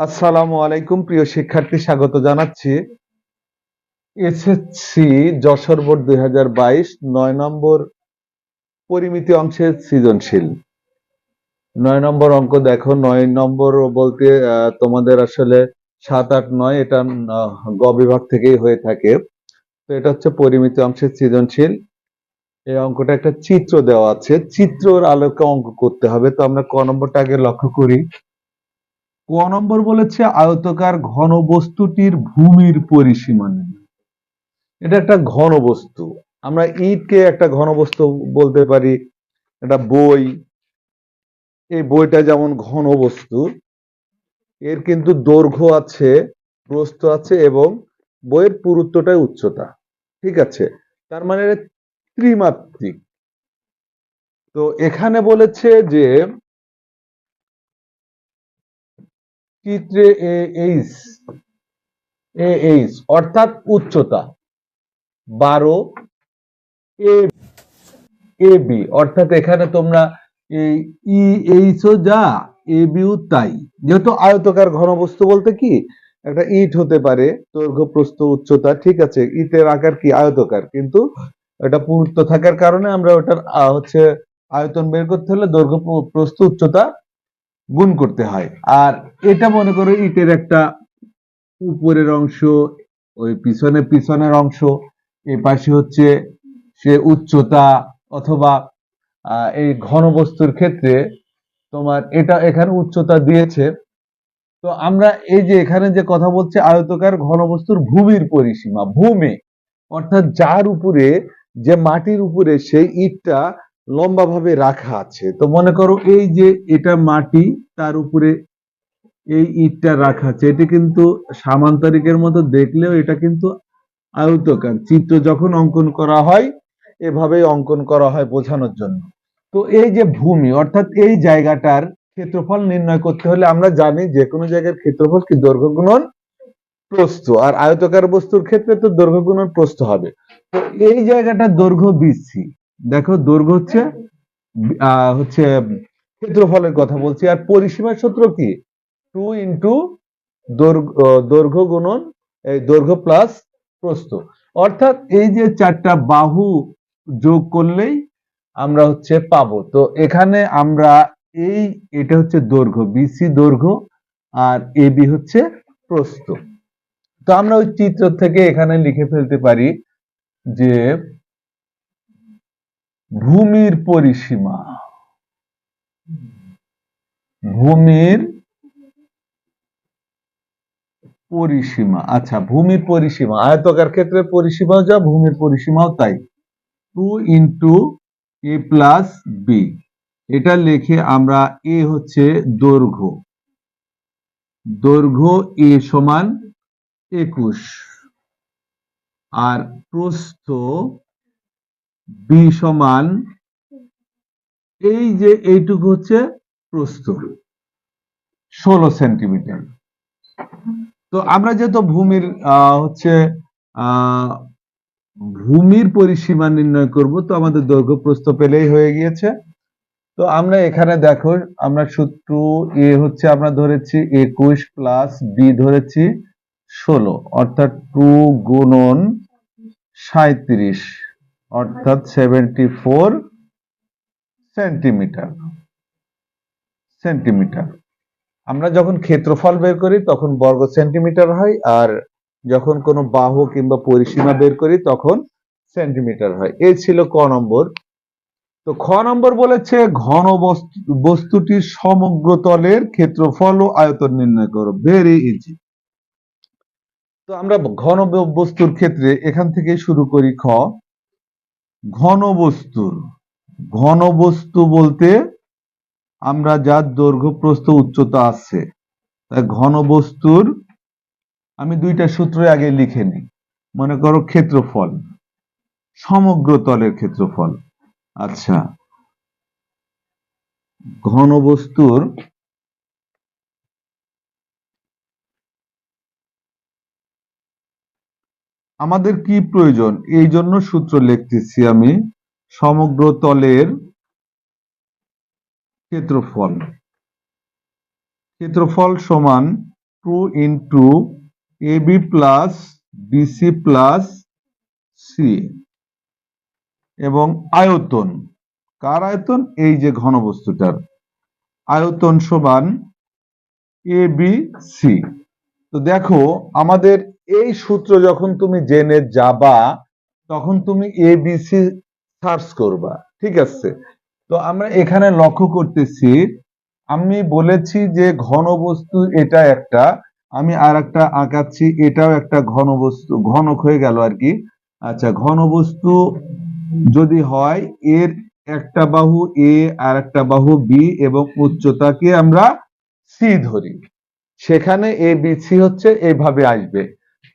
আসসালামু আলাইকুম, প্রিয় শিক্ষার্থী, স্বাগত জানাচ্ছি। এসএসসি যশোর বোর্ড দুই হাজার বাইশ, নয় নম্বর পরিমিতি অংশের সৃজনশীল। নয় নম্বর অঙ্ক দেখো, নয় নম্বর বলতে তোমাদের আসলে সাত আট নয়, এটা গ বিভাগ থেকেই হয়ে থাকে। তো এটা হচ্ছে পরিমিতি অংশের সৃজনশীল। এই অঙ্কটা একটা চিত্র দেওয়া আছে। চিত্রর আলোকে অঙ্ক করতে হবে। তো আমরা ক নম্বরটা আগে লক্ষ্য করি। ক নম্বর বলেছে, আয়তকার ঘন বস্তুটির ভূমির পরিসীমা এটা একটা ঘন বস্তু আমরা ইটকে একটা ঘন বস্তু বলতে পারি, একটা বই। এই বইটা যেমন ঘন বস্তু এর কিন্তু দৈর্ঘ্য আছে, প্রস্থ আছে এবং বইয়ের পুরুত্বটাই উচ্চতা। ঠিক আছে? তার মানে ত্রিমাত্রিক। তো এখানে বলেছে যে চিত্রে এইচ, এ এইচ, অর্থাৎ উচ্চতা। বারো এ বি, অর্থাৎ এখানে তোমরা ই এইচও যা, এ বিও তাই। যেহেতু আয়তকার ঘনবস্তু বলতে কি? একটা ইট হতে পারে, দৈর্ঘ্য, প্রস্থ, উচ্চতা, ঠিক আছে। ইটের আকার কি? আয়তকার। কিন্তু এটা পুরুত্ব থাকার কারণে আমরা ওটার হচ্ছে আয়তন বের করতে হলে দৈর্ঘ্য প্র- প্রস্থ, উচ্চতা গুণ করতে হয়। আর এটা মনে করো ইটের একটা উপরের অংশ, ওই পিছনে পিছনের অংশ, এ পাশে হচ্ছে সে উচ্চতা অথবা এই ঘনবস্তুর ক্ষেত্রে তোমার এটা এখানে উচ্চতা দিয়েছে। তো আমরা এই যে এখানে যে কথা বলছে, আয়তকার ঘনবস্তুর ভূমির পরিসীমা, ভূমি, অর্থাৎ যার উপরে, যে মাটির উপরে সেই ইটটা লম্বাভাবে রাখা আছে। তো মনে করো এই যে এটা মাটি, তার উপরে এই ইটটা রাখা আছে। এটি কিন্তু সামান্তরিকের মতো দেখলেও এটা কিন্তু আয়তকার। চিত্র যখন অঙ্কন করা হয়, এভাবেই অঙ্কন করা হয় বোঝানোর জন্য। তো এই যে ভূমি, অর্থাৎ এই জায়গাটার ক্ষেত্রফল নির্ণয় করতে হলে আমরা জানি যে কোনো জায়গার ক্ষেত্রফল কি দৈর্ঘ্য গুণন প্রস্থ। আর আয়তকার বস্তুর ক্ষেত্রে তো দৈর্ঘ্য গুণন প্রস্থ হবে। তো এই জায়গাটা দৈর্ঘ্য বিসি দেখো দৈর্ঘ্য হচ্ছে হচ্ছে ক্ষেত্রফলের কথা বলছি। আর পরিসীমার সূত্র কি? টু ইন্টু দৈর্ঘ্য গুণন, এই দৈর্ঘ্য প্লাস প্রস্থ। অর্থাৎ এই যে চারটা বাহু যোগ করলেই আমরা হচ্ছে পাবো। তো এখানে আমরা এই, এটা হচ্ছে দৈর্ঘ্য বিসি দৈর্ঘ্য আর এ বি হচ্ছে প্রস্থ। তো আমরা ওই চিত্র থেকে এখানে লিখে ফেলতে পারি যে ভূমির পরিসীমা। ভূমির পরিসীমা। আচ্ছা ভূমির পরিসীমা। আয়তকার ক্ষেত্রে পরিসীমাও যা, ভূমির পরিসীমাও তাই। Two into A plus B. এটা লিখে আমরা এ হচ্ছে দৈর্ঘ্য। দৈর্ঘ্য এ সমান একুশ। আর প্রস্থ বি সমান এই যে এইটুকু হচ্ছে প্রস্থ, ষোলো সেন্টিমিটার। তো আমরা যেহেতু ভূমির হচ্ছে ভূমির পরিসীমা নির্ণয় করব, তো আমাদের দৈর্ঘ্য প্রস্থ পেলেই হয়ে গিয়েছে। তো আমরা এখানে দেখো, আমরা সূত্র এ হচ্ছে আমরা ধরেছি একুশ প্লাস বি ধরেছি ষোলো, অর্থাৎ টু গুণন সাঁত্রিশ অর্থাৎ সেভেন্টি ফোর সেন্টিমিটার সেন্টিমিটার আমরা যখন ক্ষেত্রফল বের করি, তখন বর্গ সেন্টিমিটার হয়, আর যখন কোনো বাহু কিংবা পরিসীমা বের করি, তখন সেন্টিমিটার হয়। এই ছিল ক নম্বর। তো খ নম্বর বলেছে, ঘন বস্তু- বস্তুটির সমগ্র তলের ক্ষেত্রফল ও আয়তন নির্ণয় করো। ভেরি ইজি তো আমরা ঘন বস্তুর ক্ষেত্রে এখান থেকে শুরু করি খ। ঘন বস্তুর ঘন বস্তু বলতে আমরা যার দৈর্ঘ্য প্রস্থ উচ্চতা আছে তাই ঘন বস্তুর আমি দুইটা সূত্র আগে লিখে নিই। মনে করো ক্ষেত্রফল, সমগ্র তলের ক্ষেত্রফল। আচ্ছা ঘন আমাদের কি প্রয়োজন? এই জন্য সূত্র লিখতেছি আমি, সমগ্র তলের ক্ষেত্রফল। ক্ষেত্রফল সমান two into A B plus BC plus C এবং আয়তন। কার আয়তন? এই যে ঘনবস্তুটার। আয়তন সমান এ বি সি। তো দেখো, আমাদের এই সূত্র যখন তুমি জেনে যাবা, তখন তুমি এ সার্চ করবা, ঠিক আছে? তো আমরা এখানে লক্ষ্য করতেছি, আমি বলেছি যে ঘনবস্তু এটা একটা, আমি আর একটা আঁকাচ্ছি, এটাও একটা ঘনবস্তু ঘনক হয়ে গেল আর কি। আচ্ছা ঘনবস্তু যদি হয়, এর একটা বাহু এ আর একটা বাহু বি এবং উচ্চতাকে আমরা সি ধরি। সেখানে এ বি সি হচ্ছে এভাবে আসবে।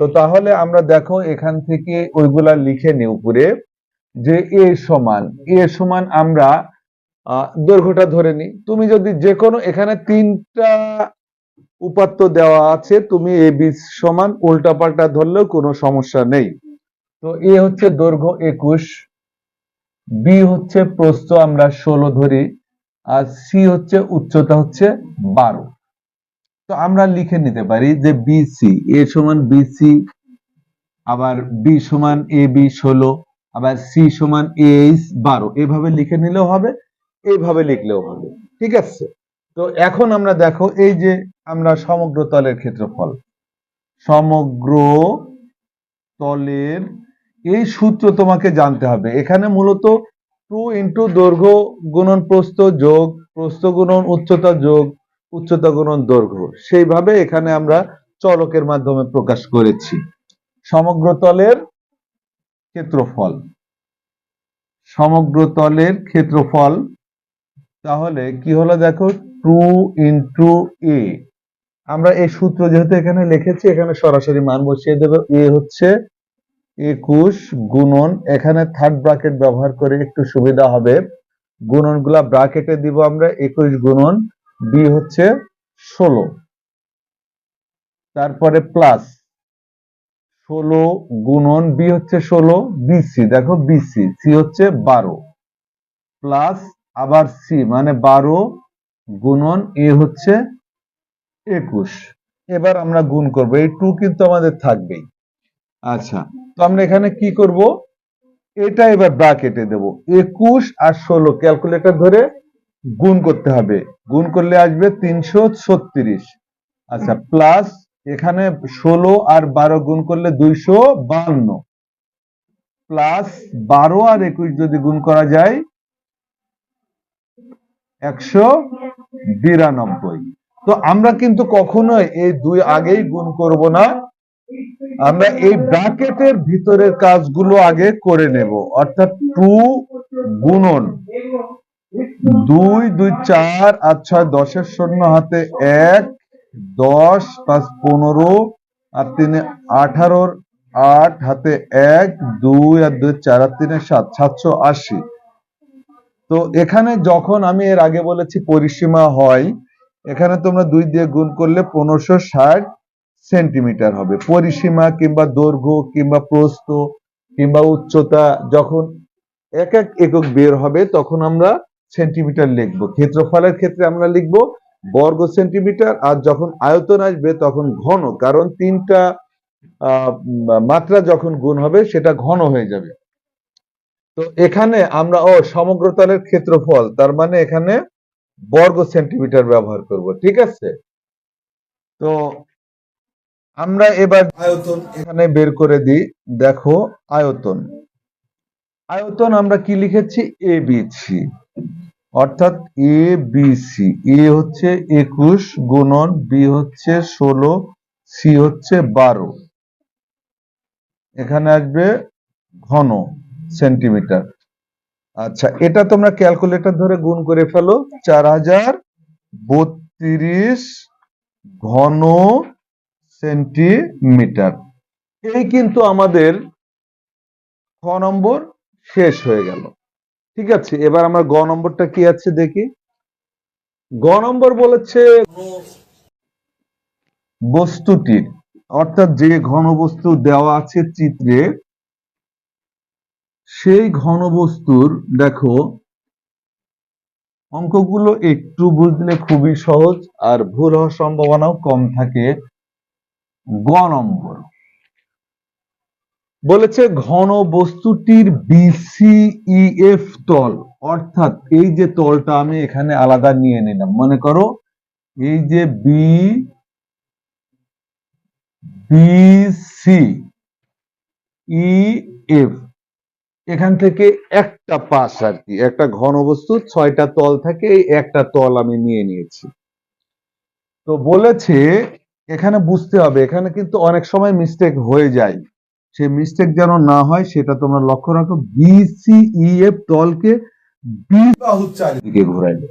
তো তাহলে আমরা দেখো এখান থেকে ওইগুলা লিখে নিই উপরে, যে এ সমান এ সমান আমরা দৈর্ঘ্যটা ধরে নিই। তুমি যদি যে কোনো এখানে তিনটা উপাত্ত দেওয়া আছে, তুমি এ, বি সমান উল্টা পাল্টা ধরলেও কোনো সমস্যা নেই। তো এ হচ্ছে দৈর্ঘ্য একুশ, বি হচ্ছে প্রস্থ আমরা ষোলো ধরি, আর সি হচ্ছে উচ্চতা হচ্ছে বারো। তো আমরা লিখে নিতে পারি যে বিসি এ সমান বিসি আবার বি সমান এ বি ষোলো, আবার সি সমান এইচ বারো। এভাবে লিখে নিলেও হবে এইভাবে লিখলেও হবে। ঠিক আছে? তো এখন আমরা দেখো, এই যে আমরা সমগ্র তলের ক্ষেত্রফল, সমগ্র তলের, এই সূত্র তোমাকে জানতে হবে। এখানে মূলত টু ইন্টু দৈর্ঘ্য গুণন প্রস্থ যোগ, প্রস্থ গুণন উচ্চতা যোগ উচ্চতা গুণন দৈর্ঘ্য। সেইভাবে এখানে আমরা চলকের মাধ্যমে প্রকাশ করেছি। সমগ্র তলের ক্ষেত্রফল। সমগ্র তলের ক্ষেত্রফল, তাহলে কি হলো দেখো? টু ইন্টু এ আমরা এই সূত্র যেহেতু এখানে লিখেছি, এখানে সরাসরি মান বসিয়ে দেবো। এ হচ্ছে একুশ গুণন, এখানে থার্ড ব্রাকেট ব্যবহার করে একটু সুবিধা হবে। গুণনগুলা ব্রাকেটে দিব আমরা, একুশ গুণন বি হচ্ছে ষোলো। তারপরে প্লাস ষোলো গুণন বি হচ্ছে ষোলো বিসি দেখো বিসি সি হচ্ছে বারো। প্লাস আবার সি মানে বারো গুণন এ হচ্ছে একুশ। এবার আমরা গুণ করব, এই টু কিন্তু আমাদের থাকবেই। আচ্ছা তো আমরা এখানে কি করব? এটা এবার ব্রাকেটে দেব। একুশ আর ষোলো ক্যালকুলেটর ধরে গুণ করতে হবে। গুণ করলে আসবে তিনশো ছত্রিশ। আচ্ছা প্লাস এখানে ষোলো আর বারো গুণ করলে দুইশো বান্ন প্লাস বারো আর একুশ যদি গুণ করা যায়, একশো বিরানব্বই। তো আমরা কিন্তু কখনোই এই দুই আগেই গুণ করব না। আমরা এই ব্র্যাকেটের ভিতরের কাজগুলো আগে করে নেব। অর্থাৎ টু গুণন। দুই দুই, চার আর ছয়, দশের শূন্য হাতে এক, দশ, পাঁচ, পনেরো, আর তিনে আঠারোর আট হাতে এক, দুই, আর দুই, চার, আর তিনে সাত, সাতশো আশি। তো এখানে যখন আমি এর আগে বলেছি পরিসীমা হয়, এখানে তোমরা দুই দিয়ে গুণ করলে পনেরোশো ষাট সেন্টিমিটার হবে। পরিসীমা কিংবা দৈর্ঘ্য কিংবা প্রস্থ কিংবা উচ্চতা যখন এক এক একক বের হবে, তখন আমরা সেন্টিমিটার লিখব। ক্ষেত্রফলের ক্ষেত্রে আমরা লিখব বর্গ সেন্টিমিটার আর যখন আয়তন আসবে তখন ঘন, কারণ তিনটা মাত্রা যখন গুণ হবে সেটা ঘন হয়ে যাবে। তো এখানে আমরা, ও, সমগ্র তলের ক্ষেত্রফল, তার মানে এখানে বর্গ সেন্টিমিটার ব্যবহার করব, ঠিক আছে? তো আমরা এবার আয়তন এখানে বের করে দিই। দেখো, আয়তন। আয়তন আমরা কি লিখেছি? A, B, C. অর্থাৎ এ বি সি এ হচ্ছে একুশ গুণন বি হচ্ছে ষোলো সি হচ্ছে বারো। এখানে আসবে ঘন সেন্টিমিটার। আচ্ছা এটা তোমরা ক্যালকুলেটর ধরে গুণ করে ফেলো। চার হাজার বত্রিশ ঘন সেন্টিমিটার। এই কিন্তু আমাদের খ নম্বর শেষ হয়ে গেল। ঠিক আছে, এবার আমরা গ নম্বরটা কি আছে দেখি। গ নম্বর বলেছে বস্তুটির অর্থাৎ যে ঘনবস্তু দেওয়া আছে চিত্রে, সেই ঘনবস্তুর, দেখো, অঙ্কগুলো একটু বুঝলে খুবই সহজ আর ভুল হওয়ার সম্ভাবনাও কম থাকে। গ নম্বর। বলেছে ঘন বস্তুটির বিসিইএফ তল। অর্থাৎ এই যে তলটা আমি এখানে আলাদা নিয়ে নিলাম। মনে করো এই যে বি বিসি ইএফ এখান থেকে একটা পাশ আর কি, একটা ঘনবস্তু, ছয়টা তল থাকে, এই একটা তল আমি নিয়ে নিয়েছি। তো বলেছে, এখানে বুঝতে হবে, এখানে কিন্তু অনেক সময় মিস্টেক হয়ে যায়। সে মিস্টেক যেন না হয়, সেটা তোমরা লক্ষ্য রাখো। বিসিইএফ দলকে বি বাহু চারিদিকে ঘুরাইলে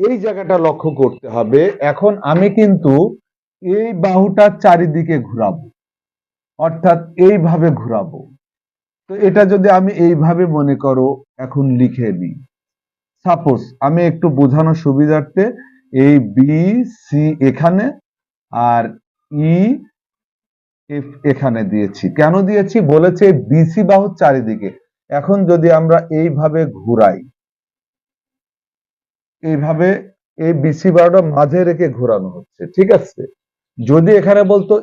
এই জায়গাটা লক্ষ্য করতে হবে। এখন আমি কিন্তু এই বাহুটা চারিদিকে ঘুরাবো। অর্থাৎ এইভাবে ঘুরাবো। তো এটা যদি আমি এইভাবে মনে করো, এখন লিখে দিই সাপোজ আমি একটু বোঝানোর সুবিধার্থে এই বি সি এখানে আর ই এফ এখানে দিয়েছি। কেন দিয়েছি? বলেছে বিসি বাহুর চারিদিকে। এখন যদি আমরা এইভাবে ঘুরাই, এইভাবে এই বিসি বাহুটা মাঝে রেখে ঘোরানো হচ্ছে, ঠিক আছে? যদি এখানে বলতো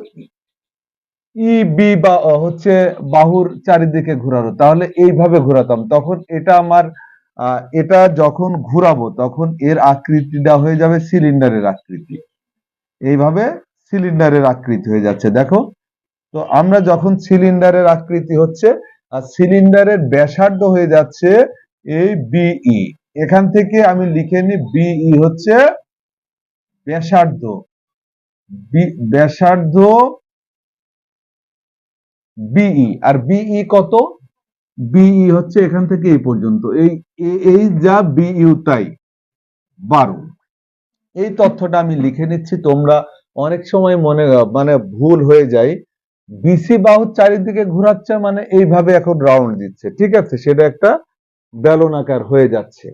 ই বি বা অ হচ্ছে বাহুর চারিদিকে ঘোরানো, তাহলে এইভাবে ঘোরাতাম। তখন এটা আমার এটা যখন ঘুরাবো, তখন এর আকৃতিটা হয়ে যাবে সিলিন্ডারের আকৃতি। এইভাবে সিলিন্ডারের আকৃতি হয়ে যাচ্ছে। দেখো তো আমরা যখন সিলিন্ডারের আকৃতি হচ্ছে, আর সিলিন্ডারের ব্যাসার্ধ হয়ে যাচ্ছে এই বিই এখান থেকে আমি লিখে নিই বিই হচ্ছে ব্যাসার্ধ। ব্যাসার্ধ বিই আর বিই কত? বিই হচ্ছে এখান থেকে এই পর্যন্ত। এই এই যা বিইউ তাই। বারো। এই তথ্যটা আমি লিখে নিচ্ছি, তোমরা অনেক সময় মনে মানে ভুল হয়ে যায়। বিসি বাহুর চারিদিকে ঘোরাচ্ছে মানে এইভাবে এখন রাউন্ড দিচ্ছে ঠিক আছে? সেটা একটা বেলন আকার হয়ে যাচ্ছে।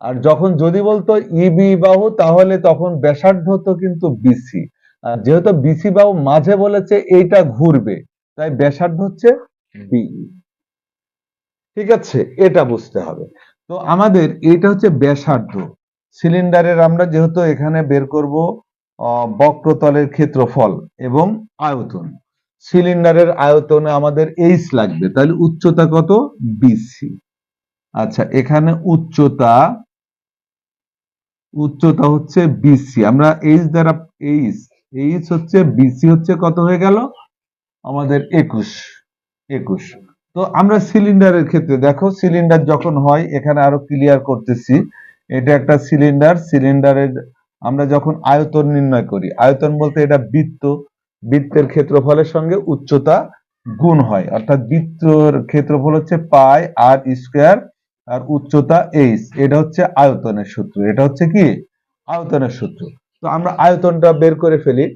আর যখন যদি বলতো ইবি বাহু তাহলে তখন ব্যাসার্ধ তো কিন্তু বিসি আর যেহেতু বিসি বাহু মাঝে বলেছে এইটা ঘুরবে তাই ব্যাসার্ধ হচ্ছে বিই ঠিক আছে? এটা বুঝতে হবে। তো আমাদের এটা হচ্ছে ব্যাসার্ধ। সিলিন্ডারের আমরা যেহেতু এখানে বের করব আহ, বক্রতলের ক্ষেত্রফল এবং আয়তন। সিলিন্ডারের আয়তনে আমাদের এইচ লাগবে, তাহলে উচ্চতা কত? বিসি আচ্ছা এখানে উচ্চতা উচ্চতা হচ্ছে বিসি আমরা এইচ দ্বারা এইচ এইচ হচ্ছে বিসি হচ্ছে কত হয়ে গেল? আমাদের একুশ একুশ। তো আমরা সিলিন্ডারের ক্ষেত্রে, দেখো সিলিন্ডার যখন হয়, এখানে আরও ক্লিয়ার করতেছি, এটা একটা সিলিন্ডার, সিলিন্ডারের আমরা যখন আয়তন নির্ণয় করি, আয়তন বলতে এটা বৃত্ত বৃত্তের ক্ষেত্রফলের সঙ্গে উচ্চতা গুণ হয়। অর্থাৎ বৃত্তর ক্ষেত্রফল হচ্ছে পাই আর স্কোয়ার আর উচ্চতা এইচ। এটা হচ্ছে আয়তনের সূত্র। এটা হচ্ছে কি? আয়তনের সূত্র। তো আমরা আয়তনটা বের করে ফেলি।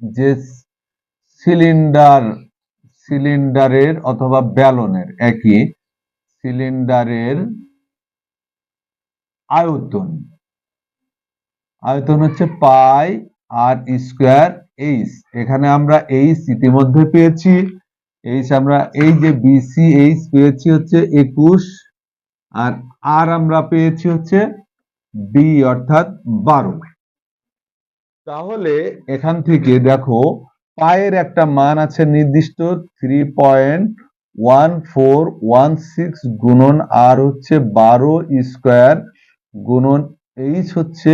যে সিলিন্ডার, সিলিন্ডারের অথবা ব্যালনের একই সিলিন্ডারের আয়তন। আয়তন হচ্ছে পাই আর স্কোয়ার এইচ এখানে আমরা এইচ ইতিমধ্যে পেয়েছি। এইচ আমরা, এই যে বিসি এইচ পেয়েছি হচ্ছে একুশ। আর আর আমরা পেয়েছি হচ্ছে বি অর্থাৎ বারো। তাহলে এখান থেকে দেখো, পায়ের একটা মান আছে নির্দিষ্ট three point one four one six গুণন আর হচ্ছে বারো স্কোয়ার গুণন এইচ হচ্ছে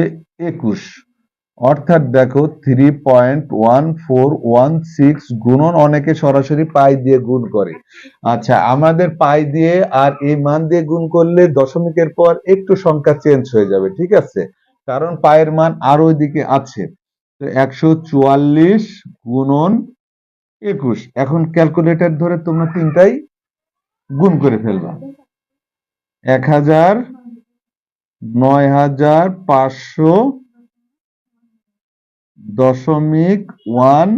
একুশ। অর্থাৎ দেখো three point one four one six গুণন অনেকে সরাসরি পাই দিয়ে গুণ করে। আচ্ছা আমাদের পাই দিয়ে আর এই মান দিয়ে গুণ করলে দশমিকের পর একটু সংখ্যা চেঞ্জ হয়ে যাবে, ঠিক আছে? কারণ পায়ের মান আর ওইদিকে আছে। তো একশো চুয়াল্লিশ গুণন একুশ। এখন ক্যালকুলেটর ধরে তোমরা তিনটাই গুণ করে ফেলবা। এক হাজার, নয় হাজার পাঁচশো দশমিক ওয়ান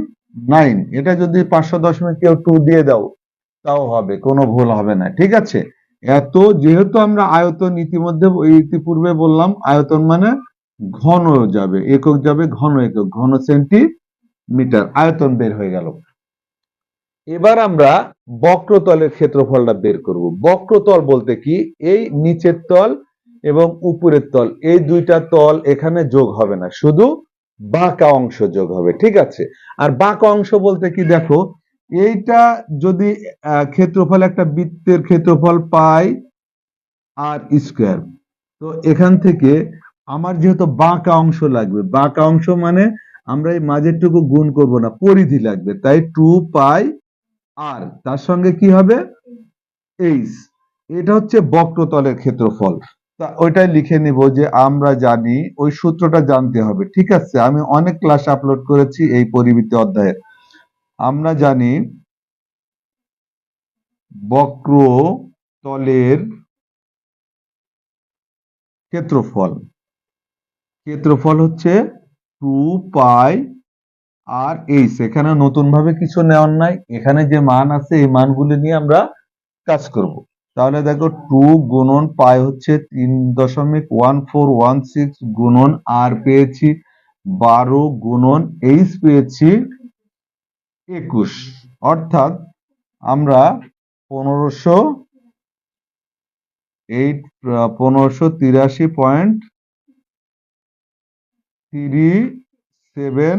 নাইন। এটা যদি পাঁচশো দশমিক কেউ টু দিয়ে দাও, তাও হবে, কোনো ভুল হবে না, ঠিক আছে? এত, যেহেতু আমরা আয়তন ইতিমধ্যে, ইতিপূর্বে বললাম, আয়তন মানে ঘন যাবে, একক যাবে, ঘন একক, ঘন সেন্টিমিটার, আয়তন বের হয়ে গেল। এবার আমরা বক্রতলের ক্ষেত্রফলটা বের করব। বক্রতল বলতে কি? এই নিচের তল এবং উপরের তল, এই দুইটা তল এখানে যোগ হবে না, শুধু বাঁকা অংশ যোগ হবে, ঠিক আছে? আর বাঁকা অংশ বলতে কি দেখো, এইটা যদি ক্ষেত্রফল একটা বৃত্তের ক্ষেত্রফল পাই আর স্কোয়ার, তো এখান থেকে আমার যেহেতু বাঁকা অংশ লাগবে, বাঁকা অংশ মানে আমরা এই মাঝেরটুকু গুণ করব না, পরিধি লাগবে, তাই টু পাই আর তার সঙ্গে কি হবে? এইচ এটা হচ্ছে বক্রতলের ক্ষেত্রফল। তা ওইটাই লিখে নিব যে আমরা জানি, ওই সূত্রটা জানতে হবে। ঠিক আছে? আমি অনেক ক্লাস আপলোড করেছি এই পরিবৃত্তি অধ্যায়ে আমরা জানি বক্র তলের ক্ষেত্রফল। ক্ষেত্রফল হচ্ছে টু পাই আর এইচ। এখানে নতুন ভাবে কিছু নেওয়ার নাই। এখানে যে মান আছে, এই মানগুলি নিয়ে আমরা কাজ করব। তাহলে দেখো টু গুণন পাই হচ্ছে তিন দশমিক ওয়ান ফোর ওয়ান সিক্স গুণন আর পেয়েছি, বারো গুণন এইচ পেয়েছি একুশ। অর্থাৎ আমরা পনেরোশো এইট পনেরোশো তিরাশি পয়েন্ট থ্রি সেভেন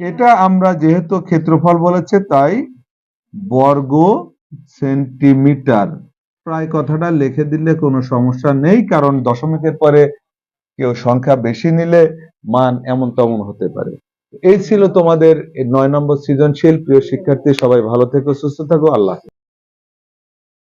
এটা আমরা যেহেতু ক্ষেত্রফল বলেছে, তাই বর্গ সেন্টিমিটার প্রায় কথাটা লিখে দিলে কোনো সমস্যা নেই, কারণ দশমিকের পরে কেউ সংখ্যা বেশি নিলে মান এমন তেমন হতে পারে এই ছিল তোমাদের নয় নম্বর সৃজনশীল প্রিয় শিক্ষার্থী, সবাই ভালো থেকো, সুস্থ থাকো, আল্লাহ।